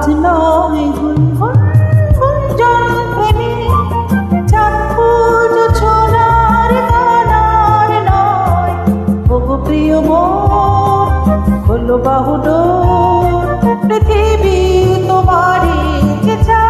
আজ নয় গুনগুন প্রিয় মন হলো বাহুডোর পৃথিবী তোমারই যে চায়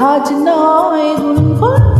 Hajnai Gunvar.